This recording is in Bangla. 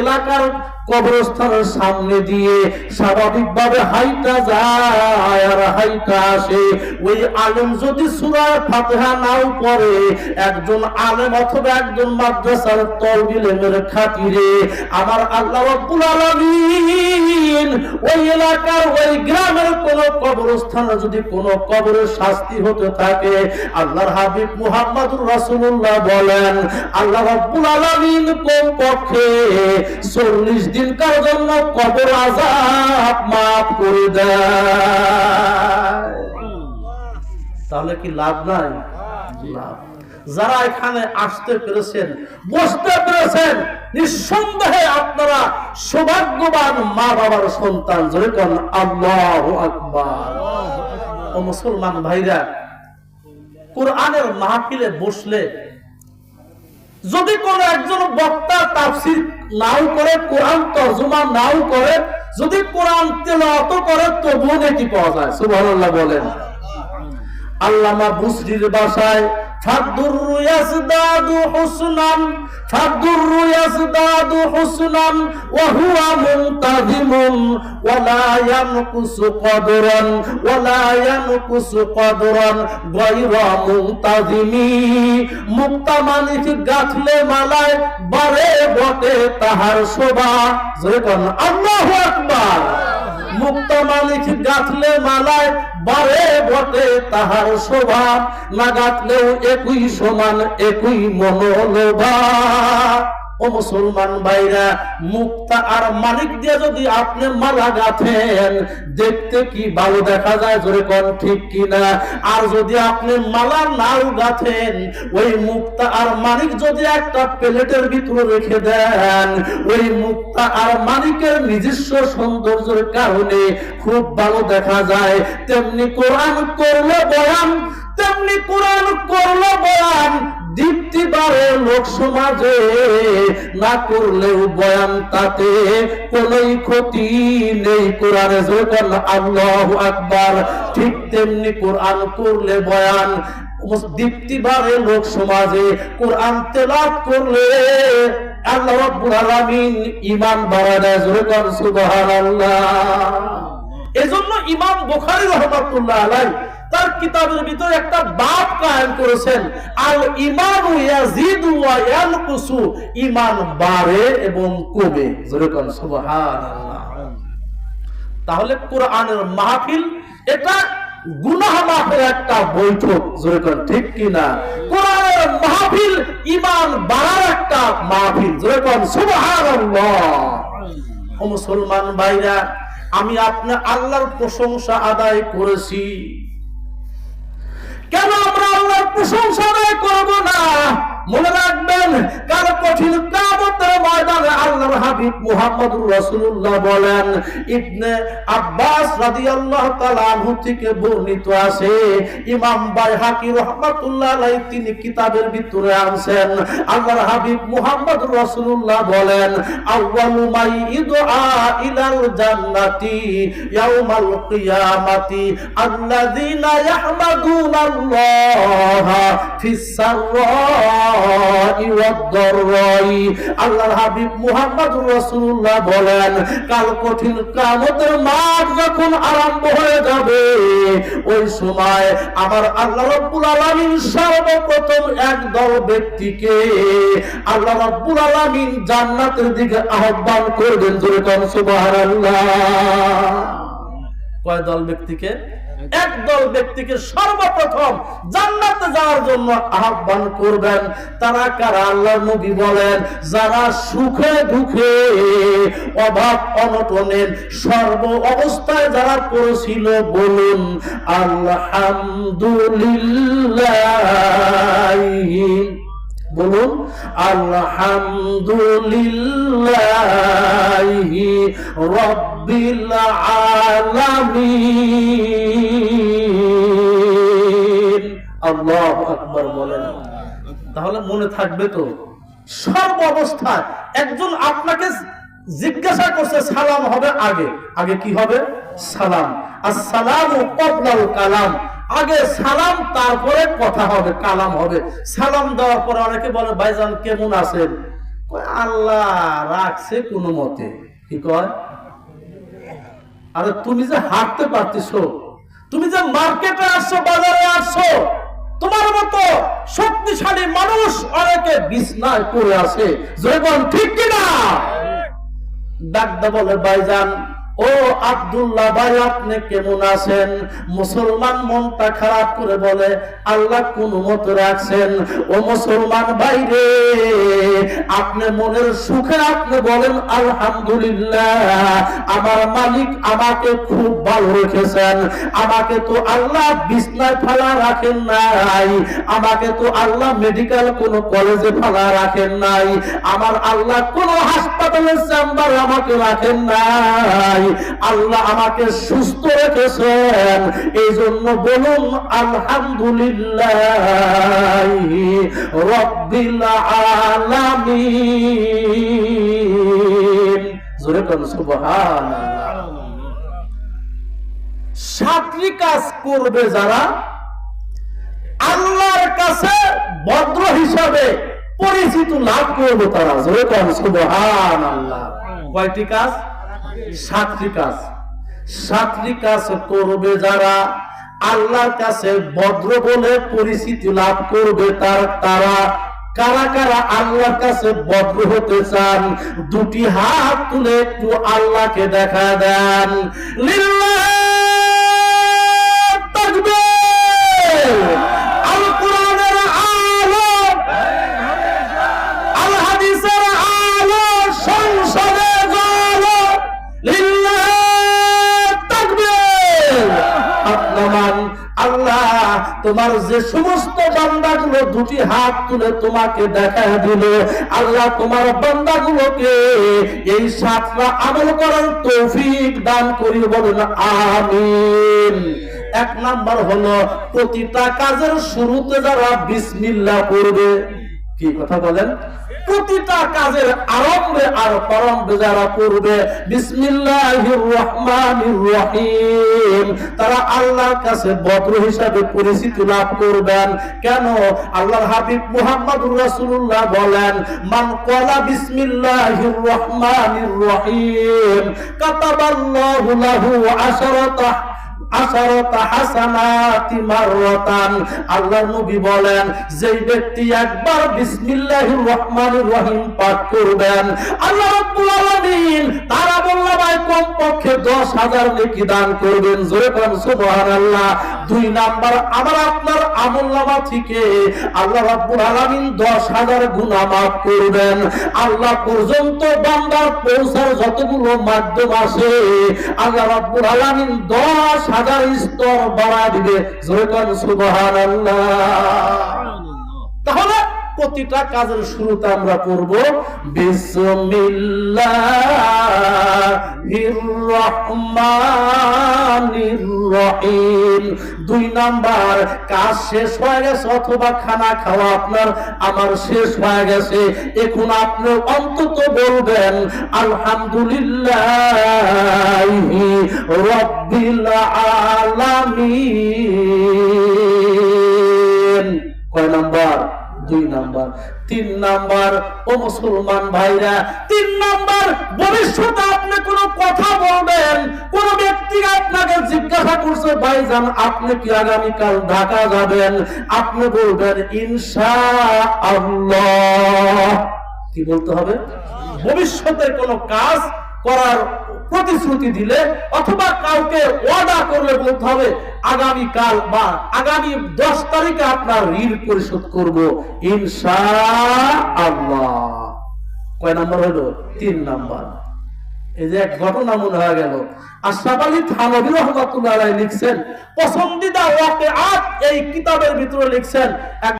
এলাকার কবরস্থানের সামনে দিয়ে স্বাভাবিকভাবে হাইটা যায় আর হাইটা আসে। ওই আলেম যদি সুরার ফাতেহা নাও পড়ে, একজন আলেম অথবা একজন মাদ্রাসার তলবিলেমের খাতিরে আমার আল্লাহ আব্বুল আলামিন ওই এলাকার ওই গ্রামের কোন কবরস্থানে যদি কোন কবরের শাস্তি হতে থাকে আল্লাহর হাবিব মুহাম্মদুর রাসূলুল্লাহ বলেন আল্লাহ রাব্বুল আলামিন কোন পক্ষে 40 দিনকার জন্য কবর আযাব maaf করে দেয়। তাহলে কি লাভ নাই? লাভ যারা এখানে আসতে পেরেছেন, বসতে পেরেছেন, নিঃসন্দেহে আপনারা সৌভাগ্যবান মা বাবার সন্তান জোরে কোন আল্লাহ আকবার। ও মুসলমান ভাইরা, কোরআনের মাহফিলে বসলে যদি কোন একজন বক্তা তাফসির নাও করে, কোরআন তর্জমা নাও করে, যদি কোরআন তেলাওয়াত করে, তবুও নেকি পাওয়া যায়। সুবহানাল্লাহ বলেন। আল্লামা বুসরির বাসায় ফাদুর ইয়াজদাদু হুসনান ফাদুর ইয়াজদাদু হুসনান, ওয়া মুনতাজিমুন, ওয়া লা ইয়ানকুসু কদরান, ওয়া লা ইয়ানকুসু কদরান গায়রা মুনতাজিমি। মুক্তা মানিক গাথলে মালায়, বারে বটে তাহার শোভা। কোন আল্লাহু আকবার। মুক্ত মালিক গাঁথলে মালায় বারে বটে তাহার শোভা। না গাঁথলেও একই সমান একই মনোলোভা। ও মুসলমান ভাইরা, মুক্তা আর মালিক দিয়ে যদি আপনি মালা গাঁথেন, দেখতে কি ভালো দেখা যায়? জোরে কোন, ঠিক কিনা? আর যদি আপনি মালা নাও গাঁথেন, ওই মুক্তা আর মালিক যদি একটা প্লেটের ভিতরে রেখে দেন, ওই মুক্তা আর মালিকের নিজস্ব সৌন্দর্যের কারণে খুব ভালো দেখা যায়। তেমনি কোরআন করলে বয়ান, তেমনি কোরআন করল বয়ান দীপ্তি বাড়ে লোক সমাজে না করলেও বয়ান তাতে, কোনই ক্ষতি নেই কোরআনে যখন আল্লাহ আকবার। ঠিক তেমনি কোরআন করলে বয়ান দীপ্তি বাড়ে লোক সমাজে কোরআন তেলাত করলে আল্লাহ রাব্বুল আলামিন ঈমান বাড়ায় দেয় সুবহানাল্লাহ। এজন্য ইমাম বুখারী রহমাতুল্লাহ আলাইহি তার কিতাবের ভিতরে একটা বাপ কায়েম করেছেন। আল ইমান ঈমান বাড়ে এবং সুবহানাল্লাহ। তাহলে কোরআনের মাহফিল, এটা গুনাহ একটা বৈঠক ঠিক কোরআনের মাহফিল ঈমান বাড়ার একটা মাহফিল মুসলমান ভাইরা, আমি আপনার আল্লাহর প্রশংসা আদায় করেছি। কেন আমরা আল্লাহর প্রশংসা করব না? মনে রাখবেন কার কঠিন আল্লাহর হাবিব মুহাম্মদুর রাসূলুল্লাহ বলেন, ইবনে আব্বাস রাদিয়াল্লাহু তাআলা আনহু থেকে বর্ণিত আছে, ইমাম বাইহাকি রাহমাতুল্লাহ আলাইহি তিনি কিতাবের ভিতরে আনছেন, আল্লাহর হাবিব মুহাম্মদুর রাসূলুল্লাহ বলেন, আউয়ালু মাই ইদআ ইলাল জান্নাতি ইয়াউমাল কিয়ামাতি আল্লাযীনা ইয়াহমাদুনাল্লাহা ফিস সাররাই ওয়াদ দাররাই। আল্লাহর হাবিব মুহাম্মদুর রাসূলুল্লাহ বলেন, কাল কঠিন কিয়ামতের মাঠ যখন আরম্ভ হয়ে যাবে, ওই সময় আমার আল্লাহ রাব্বুল আলামিন সর্বপ্রথম একদল ব্যক্তিকে আল্লাহ রাব্বুল আলামিন জান্নাতের দিকে আহ্বান করবেন। জোরে সুবহানাল্লাহ। কয় দল ব্যক্তিকে? একদল ব্যক্তিকে সর্বপ্রথম জান্নাতে যাওয়ার জন্য আহ্বান করবেন। তারা কারা? আল্লাহ নবী বলেন, যারা সুখে দুঃখে অভাব অনটনের সর্ব অবস্থায় যারা করেছিল বলুন, আলহামদুলিল্লাহ। বলুন, আলহামদুলিল্লাহ। রব্বিল আলামিন। আল্লাহু আকবার বলেন। তাহলে মনে থাকবে তো, সর্ব অবস্থায় একজন আপনাকে জিজ্ঞাসা করছে সালাম হবে আগে। আগে কি হবে? সালাম। আসসালামু ক্বাবলাল কালাম। আগে সালাম, তারপরে কথা হবে, কালাম হবে। সালাম দেওয়ার পরে অনেকে বলে, ভাইজান, কেমন আছেন? আল্লাহ রাখছে কোনো মতে। কি কয়? আরে তুমি যে হাঁটতে পারতেছো, তুমি যে মার্কেটে আসছো, বাজারে আসছো তোমার মতো শক্তিশালী মানুষ অনেকে বিছনায় পড়ে আছে জৈবন ঠিক কিনা? ডাক্তার বলে ভাইজান ও আব্দুল্লাহ ভাই, আপনি কেমন আছেন? মুসলমান মনটা খারাপ করে বলে, আল্লাহ কোন মত রাখছেন। ও মুসলমান ভাই রে, আপনি মনের সুখে আপনি বলেন, আলহামদুলিল্লাহ, আমার মালিক আমাকে খুব ভালো রেখেছেন। আমাকে তো আল্লাহ বিছনায় ফেলা রাখেন নাই। আমাকে তো আল্লাহ মেডিকেল কোন কলেজে ফেলা রাখেন নাই। আমার আল্লাহ কোন হাসপাতালের চেম্বারে আমাকে রাখেন নাই। আল্লাহ আমাকে সুস্থ রেখেছেন। এই জন্য বলুন আলহামদুলিল্লাহ সাতটি কাজ করবে যারা আল্লাহর কাছে ভদ্র হিসাবে পরিচিত লাভ করবে তারা। জোরে কম সুবহান আল্লাহ কয়টি কাজ? সাতটি কাজ। সাতটি কাজ করবে যারা আল্লাহর কাছে ভদ্র বলে পরিচিতি লাভ করবে, তার তারা কারা কারা আল্লাহর কাছে ভদ্র হতে চান? দুটি হাত তুলে একটু আল্লাহকে দেখা দেন। লিল্লাহ তোমার যে সমস্ত বান্দাগুলো দুটি হাত তুলে তোমাকে দেখা দিল, আল্লাহ তোমার বান্দাগুলোকে এই সাতটা আমল করার তৌফিক দান করি বলেন আমিন। এক নাম্বার হলো, প্রতিটা কাজের শুরুতে যারা বিসমিল্লাহ করবে কি কথা বলেন? প্রতিটা কাজের আরম্ভে আর প্রারম্ভে যারা করবে রহিম। তারা আল্লাহর কাছে বদ্র হিসাবে পরিচিতি লাভ করবেন। কেন? আল্লাহর হাবিব মুহাম্মদুর রাসূলুল্লাহ বলেন, মান ক্বালা বিসমিল্লাহির রহমানির রহিম, কাতাবাল্লাহু লাহু আল্লাহ রাব্বুল আলামিন তারা বললাম ভাই 10000 নেকি দান করবেন। জোরে কোন সুবহানাল্লাহ। দুই নাম্বার, আমার আপনার আমলনামা থেকে আল্লাহ রাব্বুল আলামিন 10000 গুনাহ maaf করবেন। আল্লাহ পর্যন্ত বান্দার পৌঁছার যতগুলো মাধ্যম আছে, আল্লাহ রাব্বুল আলামিন 10000 স্তর বাড়া দিবে। সুবহানাল্লাহ। তাহলে প্রতিটা কাজের শুরুতে আমরা করব রহিম। দুই নাম্বার, কাজ শেষ হয়ে গেছে অথবা খানা খাওয়া আপনার, আমার শেষ হয়ে গেছে। এখন আপনি অন্তত বলবেন, আলহামদুলিল্লাহ রব্বিল আলামিন। কয় নাম্বার? দুই নাম্বার। তিন নাম্বার, ও মুসলমান ভাইরা, তিন নাম্বার, ভবিষ্যতে আপনি কোন কথা বলবেন, কোন ব্যক্তি আপনাকে জিজ্ঞাসা করছে, ভাইজান, আপনি কি আগামীকাল ঢাকা যাবেন? আপনি বলবেন ইনশা আল্লাহ কি বলতে হবে? ভবিষ্যতের কোন কাজ করার প্রতিশ্রুতি দিলে অথবা কাউকে ওয়াদা করলে বলতে হবে, আগামী কাল বা আগামী দশ তারিখে আপনার ঋণ পরিশোধ করব। ইনশা কয় তিন এই যে এক ঘটনা মনে হয়ে গেল। লিখছেন, পছন্দিদা ওয়াকে এই কিতাবের ভিতরে লিখছেন